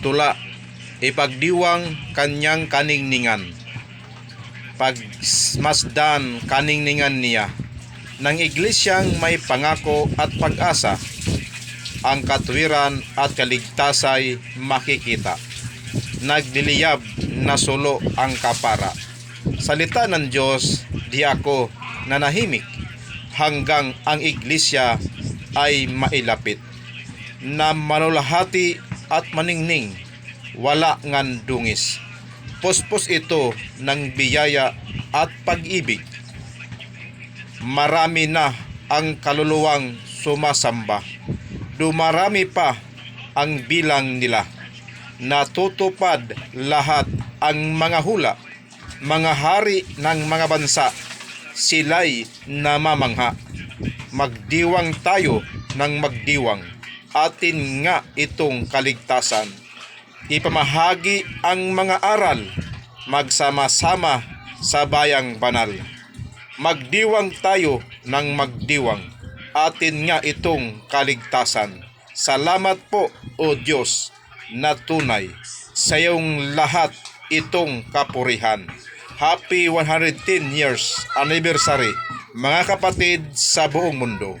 tula ipagdiwang kanyang kaningningan. Pagmasdan kaningningan niya ng iglesyang may pangako at pag-asa ang katwiran at kaligtasay makikita. Nagliliyab na solo ang kapara. Salita ng Diyos di ako nanahimik hanggang ang iglesia ay mailapit. Na manulahati at maningning. Wala ngan dungis. Puspos ito ng biyaya at pag-ibig. Marami na ang kaluluwang sumasamba. Dumarami pa ang bilang nila. Natutupad lahat ang mga hula. Mga hari ng mga bansa sila'y namamangha. Magdiwang tayo ng magdiwang atin nga itong kaligtasan. Ipamahagi ang mga aral magsama-sama sa bayang banal. Magdiwang tayo ng magdiwang. Atin nga itong kaligtasan. Salamat po o Diyos na tunay. Sa iyong lahat itong kapurihan. Happy 110 years anniversary mga kapatid sa buong mundo